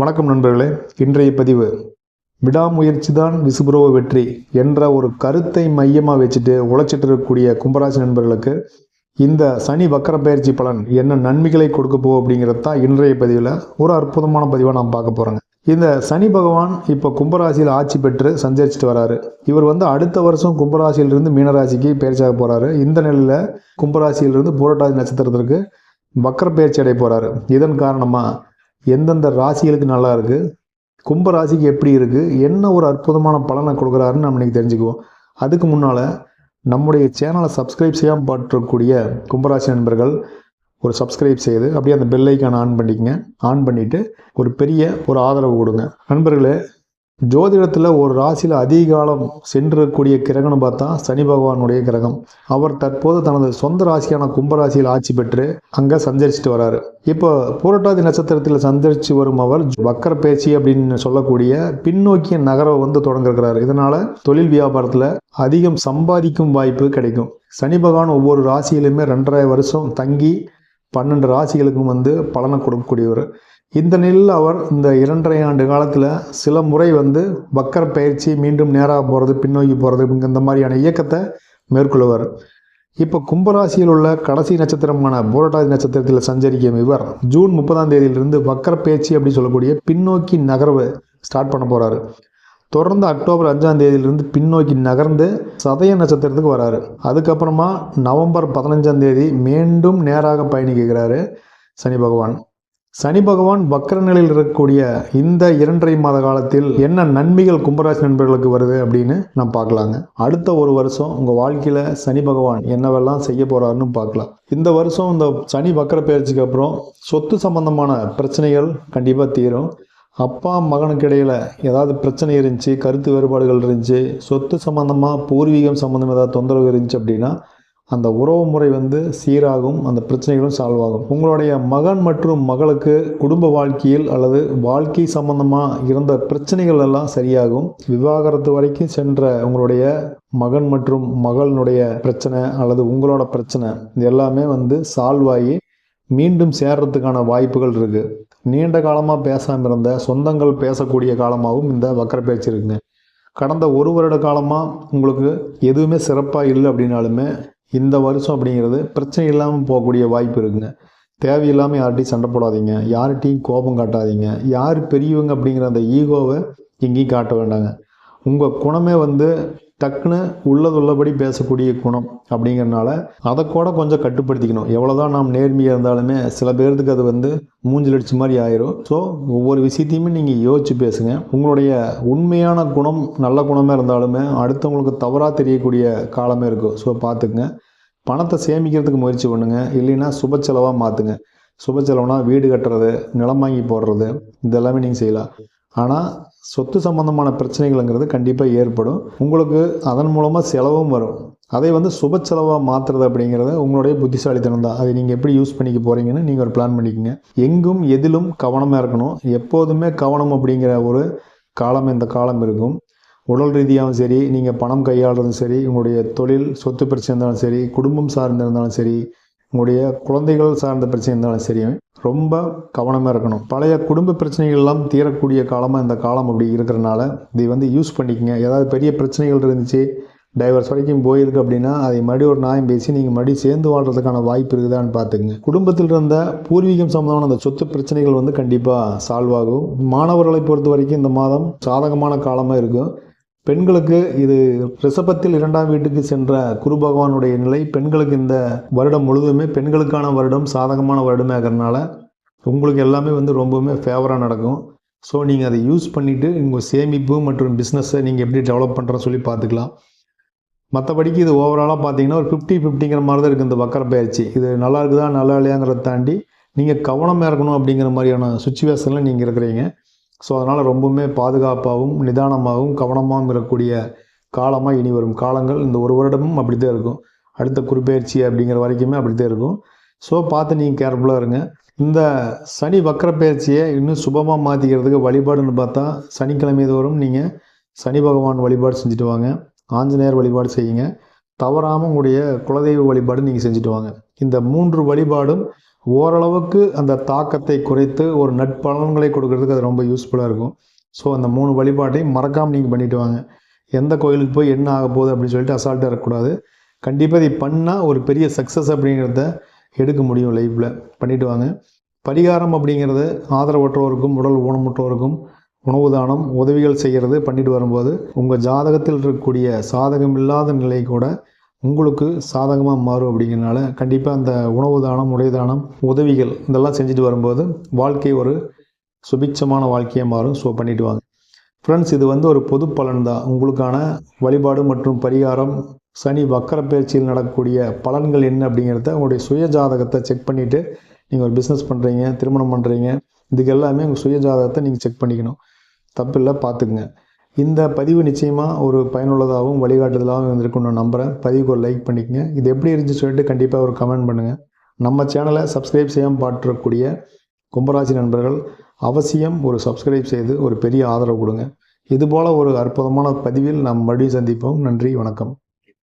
வணக்கம் நண்பர்களே. இன்றைய பதிவு விடாமுயற்சி தான் விசுபுரவ வெற்றி என்ற ஒரு கருத்தை மையமாக வச்சுட்டு உழைச்சிட்டு இருக்கக்கூடிய கும்பராசி நண்பர்களுக்கு இந்த சனி வக்கர பயிற்சி பலன் என்ன நன்மைகளை கொடுக்க போகும் அப்படிங்கிறது தான் இன்றைய பதிவில் ஒரு அற்புதமான பதிவாக நாம் பார்க்க போகிறோங்க இந்த சனி பகவான் இப்போ கும்பராசியில் ஆட்சி பெற்று சஞ்சரிச்சுட்டு வராரு. இவர் வந்து அடுத்த வருஷம் கும்பராசியிலிருந்து மீனராசிக்கு பயிற்சியாக போகிறாரு இந்த நிலையில் கும்பராசியிலிருந்து பூரட்டாதி நட்சத்திரத்திற்கு வக்கர பயிற்சி அடைய போகிறாரு இதன் காரணமாக எந்தெந்த ராசிகளுக்கு நல்லா இருக்குது கும்ப ராசிக்கு எப்படி இருக்குது என்ன ஒரு அற்புதமான பலனை கொடுக்குறாருன்னு நம்ம இன்னைக்கு தெரிஞ்சுக்குவோம். அதுக்கு முன்னால் நம்முடைய சேனலை சப்ஸ்கிரைப் செய்யாமல் பார்த்துக்கூடிய கும்பராசி நண்பர்கள் ஒரு சப்ஸ்கிரைப் செய்து அப்படியே அந்த பெல்லைக்கான ஆன் பண்ணிக்கங்க. ஆன் பண்ணிவிட்டு ஒரு பெரிய ஒரு ஆதரவு கொடுங்க. நண்பர்களே ஜோதிடத்தில் ஒரு ராசியில் அதிகாலம் சென்றக்கூடிய கிரகம்னு பார்த்தா சனி பகவானுடைய கிரகம். அவர் தற்போது தனது சொந்த ராசியான கும்பராசியில் ஆட்சி பெற்று அங்கே சஞ்சரிச்சுட்டு வராரு. இப்போ பூரட்டாதி நட்சத்திரத்தில் சஞ்சரித்து வரும் அவர் வக்கர பேச்சு அப்படின்னு சொல்லக்கூடிய பின்னோக்கிய நகரம் வந்து தொடங்கிருக்கிறாரு. இதனால தொழில் வியாபாரத்தில் அதிகம் சம்பாதிக்கும் வாய்ப்பு கிடைக்கும். சனி பகவான் ஒவ்வொரு ராசியிலுமே ரெண்டரை வருஷம் தங்கி பன்னெண்டு ராசிகளுக்கும் வந்து பலனை கொடுக்கக்கூடியவர். இந்த நிலையில் அவர் இந்த இரண்டரை ஆண்டு காலத்தில் சில முறை வந்து வக்கர பயிற்சி மீண்டும் நேராக போகிறது பின்னோக்கி போகிறது இந்த மாதிரியான இயக்கத்தை மேற்கொள்வார். இப்போ கும்பராசியில் உள்ள கடைசி நட்சத்திரமான பூரட்டாதி நட்சத்திரத்தில் சஞ்சரிக்கும் இவர் ஜூன் முப்பதாம் தேதியிலிருந்து வக்கர பயிற்சி அப்படின்னு சொல்லக்கூடிய பின்னோக்கி நகர்வு ஸ்டார்ட் பண்ண போகிறாரு தொடர்ந்து அக்டோபர் அஞ்சாம் தேதியிலிருந்து பின்னோக்கி நகர்ந்து சதய நட்சத்திரத்துக்கு வராரு. அதுக்கப்புறமா நவம்பர் பதினஞ்சாம் தேதி மீண்டும் நேராக பயணிக்கிறாரு சனி பகவான். சனி பகவான் வக்கர நிலையில் இருக்கக்கூடிய இந்த இரண்டரை மாத காலத்தில் என்ன நன்மைகள் கும்பராசி நண்பர்களுக்கு வருது அப்படின்னு நம்ம பார்க்கலாங்க. அடுத்த ஒரு வருஷம் உங்கள் வாழ்க்கையில் சனி பகவான் என்னவெல்லாம் செய்ய போகிறாருன்னு பார்க்கலாம். இந்த வருஷம் இந்த சனி வக்கர பயிற்சிக்கு அப்புறம் சொத்து சம்பந்தமான பிரச்சனைகள் கண்டிப்பாக தீரும். அப்பா மகனுக்கு இடையில் ஏதாவது பிரச்சனை இருந்துச்சு கருத்து வேறுபாடுகள் இருந்துச்சு சொத்து சம்மந்தமாக பூர்வீகம் சம்மந்தம் ஏதாவது தொந்தரவு இருந்துச்சு அப்படின்னா அந்த உறவு முறை வந்து சீராகும் அந்த பிரச்சனைகளும் சால்வ் ஆகும். உங்களுடைய மகன் மற்றும் மகளுக்கு குடும்ப வாழ்க்கையில் அல்லது வாழ்க்கை சம்பந்தமாக இருந்த பிரச்சனைகள் எல்லாம் சரியாகும். விவாகரத்து வரைக்கும் சென்ற உங்களுடைய மகன் மற்றும் மகளினுடைய பிரச்சனை அல்லது உங்களோட பிரச்சனை இது எல்லாமே வந்து சால்வ் ஆகி மீண்டும் சேர்றதுக்கான வாய்ப்புகள் இருக்குது நீண்ட காலமாக பேசாமல் இருந்த சொந்தங்கள் பேசக்கூடிய காலமாகவும் இந்த வக்கர பேச்சு இருக்குங்க. கடந்த ஒரு வருட காலமாக உங்களுக்கு எதுவுமே சிறப்பாக இல்லை அப்படின்னாலுமே இந்த வருஷம் அப்படிங்கிறது பிரச்சனை இல்லாமல் போகக்கூடிய வாய்ப்பு இருக்குங்க. தேவையில்லாமல் யார்கிட்டையும் சண்டை போடாதீங்க. யார்கிட்டையும் கோபம் காட்டாதீங்க. யார் பெரியவங்க அப்படிங்கிற அந்த ஈகோவை எங்கேயும் காட்ட வேண்டாங்க. உங்கள் குணமே வந்து டக்குன்னு உள்ளதுள்ளபடி பேசக்கூடிய குணம் அப்படிங்கிறனால அதை கூட கொஞ்சம் கட்டுப்படுத்திக்கணும். எவ்வளோதான் நாம் நேர்மையாக இருந்தாலுமே சில பேர்த்துக்கு அது வந்து மூஞ்சில் அடிச்ச மாதிரி ஆயிரும். ஸோ ஒவ்வொரு விஷயத்தையுமே நீங்கள் யோசிச்சு பேசுங்க. உங்களுடைய உண்மையான குணம் நல்ல குணமாக இருந்தாலுமே அடுத்தவங்களுக்கு தவறாக தெரியக்கூடிய காலமே இருக்கும். ஸோ பார்த்துக்குங்க. பணத்தை சேமிக்கிறதுக்கு முயற்சி பண்ணுங்கள் இல்லைன்னா சுப செலவாக மாற்றுங்க சுப செலவுனா வீடு கட்டுறது நிலம் வாங்கி போடுறது இதெல்லாமே நீங்கள் செய்யலாம். ஆனால் சொத்து சம்பந்தமான பிரச்சனைகள்ங்கிறது கண்டிப்பாக ஏற்படும். உங்களுக்கு அதன் மூலமாக செலவும் வரும். அதை வந்து சுப செலவாக மாற்றுறது அப்படிங்கிறத உங்களுடைய புத்திசாலித்தனம் தான். அதை நீங்கள் எப்படி யூஸ் பண்ணிக்க போகிறீங்கன்னு நீங்கள் ஒரு பிளான் பண்ணிக்கோங்க. எங்கும் எதிலும் கவனமாக இருக்கணும். எப்போதுமே கவனம் அப்படிங்கிற ஒரு காலம் இந்த காலம் இருக்கும். உடல் ரீதியாகவும் சரி நீங்கள் பணம் கையாளுறதும் சரி உங்களுடைய தொழில் சொத்து பிரச்சனை இருந்தாலும் சரி குடும்பம் சார்ந்து இருந்தாலும் சரி உங்களுடைய குழந்தைகள் சார்ந்த பிரச்சனை இருந்தாலும் சரி ரொம்ப கவனமாக இருக்கணும். பழைய குடும்ப பிரச்சனைகள்லாம் தீரக்கூடிய காலமாக இந்த காலம் அப்படி இருக்கிறனால இதை வந்து யூஸ் பண்ணிக்கங்க. ஏதாவது பெரிய பிரச்சனைகள் இருந்துச்சு டைவர்ஸ் வரைக்கும் போயிருக்கு அப்படின்னா அதை மறுபடியும் ஒரு நியாயம் பேசி நீங்கள் மறுபடியும் சேர்ந்து வாழ்கிறதுக்கான வாய்ப்பு இருக்குதான்னு பார்த்துக்குங்க. குடும்பத்தில் இருந்த பூர்வீகம் சம்மந்தமான அந்த சொத்து பிரச்சனைகள் வந்து கண்டிப்பாக சால்வ் ஆகும். மாணவர்களை பொறுத்த வரைக்கும் இந்த மாதம் சாதகமான காலமாக இருக்கும். பெண்களுக்கு இது ரிஷபத்தில் இரண்டாம் வீட்டுக்கு சென்ற குரு பகவானுடைய நிலை பெண்களுக்கு இந்த வருடம் முழுவதுமே பெண்களுக்கான வருடம் சாதகமான வருடமே இருக்கிறனால உங்களுக்கு எல்லாமே வந்து ரொம்பவுமே ஃபேவராக நடக்கும். ஸோ நீங்கள் அதை யூஸ் பண்ணிவிட்டு உங்கள் சேமிப்பு மற்றும் பிஸ்னஸை நீங்கள் எப்படி டெவலப் பண்ணுறன்னு சொல்லி பார்த்துக்கலாம். மற்றபடிக்கு இது ஓவராலாக பார்த்தீங்கன்னா ஒரு ஃபிஃப்டி ஃபிஃப்டிங்கிற மாதிரி தான் இருக்குது இந்த வக்கர பயிற்சி. இது நல்லா இருக்குதா நல்லா இல்லையாங்கிறத தாண்டி நீங்கள் கவனமாக இருக்கணும் அப்படிங்கிற மாதிரியான சுச்சுவேஷனில் நீங்கள் இருக்கிறீங்க. ஸோ அதனால் ரொம்பவுமே பாதுகாப்பாகவும் நிதானமாகவும் கவனமாகவும் இருக்கக்கூடிய காலமாக இனி வரும் காலங்கள். இந்த ஒரு வருடமும் அப்படி தான் இருக்கும். அடுத்த குறிப்பெயர்ச்சி அப்படிங்கிற வரைக்குமே அப்படி தான் இருக்கும். ஸோ பார்த்து நீங்கள் கேர்ஃபுல்லாக இருங்க. இந்த சனி வக்கர பயிற்சியை இன்னும் சுபமாக மாற்றிக்கிறதுக்கு வழிபாடுன்னு பார்த்தா சனிக்கிழமை தோறும் நீங்கள் சனி பகவான் வழிபாடு செஞ்சுட்டு வாங்க. ஆஞ்சநேயர் வழிபாடு செய்யுங்க. தவறாமல் உங்களுடைய குலதெய்வ வழிபாடு நீங்கள் செஞ்சுட்டு வாங்க. இந்த மூன்று வழிபாடும் ஓரளவுக்கு அந்த தாக்கத்தை குறைத்து ஒரு நட்பலன்களை கொடுக்கறதுக்கு அது ரொம்ப யூஸ்ஃபுல்லாக இருக்கும். ஸோ அந்த மூணு வழிபாட்டையும் மறக்காமல் நீங்கள் பண்ணிவிட்டு வாங்க. எந்த கோயிலுக்கு போய் என்ன ஆக போகுது அப்படின்னு சொல்லிட்டு அசால்ட்டாக இருக்கக்கூடாது. கண்டிப்பாக இதை பண்ணால் ஒரு பெரிய சக்ஸஸ் அப்படிங்கிறத எடுக்க முடியும் லைஃப்பில் பண்ணிவிட்டு வாங்க. பரிகாரம் அப்படிங்கிறது ஆதரவற்றோருக்கும் உடல் ஊனமுற்றோருக்கும் உணவு தானம் உதவிகள் செய்கிறது பண்ணிட்டு வரும்போது உங்கள் ஜாதகத்தில் இருக்கக்கூடிய சாதகம் இல்லாத நிலை கூட உங்களுக்கு சாதகமாக மாறும் அப்படிங்கிறனால கண்டிப்பாக அந்த உணவு தானம் உடை தானம் உதவிகள் இதெல்லாம் செஞ்சுட்டு வரும்போது வாழ்க்கை ஒரு சுபிட்சமான வாழ்க்கையாக மாறும். ஸோ பண்ணிட்டு வாங்க. ஃப்ரெண்ட்ஸ் இது வந்து ஒரு பொது பலன் தான் உங்களுக்கான வழிபாடு மற்றும் பரிகாரம் சனி வக்கர பயிற்சியில் நடக்கக்கூடிய பலன்கள் என்ன அப்படிங்கிறத உங்களுடைய சுய ஜாதகத்தை செக் பண்ணிவிட்டு நீங்கள் ஒரு பிஸ்னஸ் பண்ணுறீங்க திருமணம் பண்ணுறீங்க இதுக்கு எல்லாமே உங்கள் சுய ஜாதகத்தை நீங்கள் செக் பண்ணிக்கணும். தப்பில்லை பார்த்துக்குங்க. இந்த பதிவு நிச்சயமாக ஒரு பயனுள்ளதாகவும் வழிகாட்டுதலாகவும் இருந்திருக்கும்னு நான் நம்புகிறேன் பதிவுக்கு ஒரு லைக் பண்ணிக்கங்க. இது எப்படி இருந்துச்சு சொல்லிட்டு கண்டிப்பாக ஒரு கமெண்ட் பண்ணுங்கள் நம்ம சேனலை சப்ஸ்கிரைப் செய்யாமல் பாட்டுறக்கூடிய கும்பராசி நண்பர்கள் அவசியம் ஒரு சப்ஸ்கிரைப் செய்து ஒரு பெரிய ஆதரவு கொடுங்க. இதுபோல் ஒரு அற்புதமான பதிவில் நாம் மறுபடியும் சந்திப்போம். நன்றி வணக்கம்.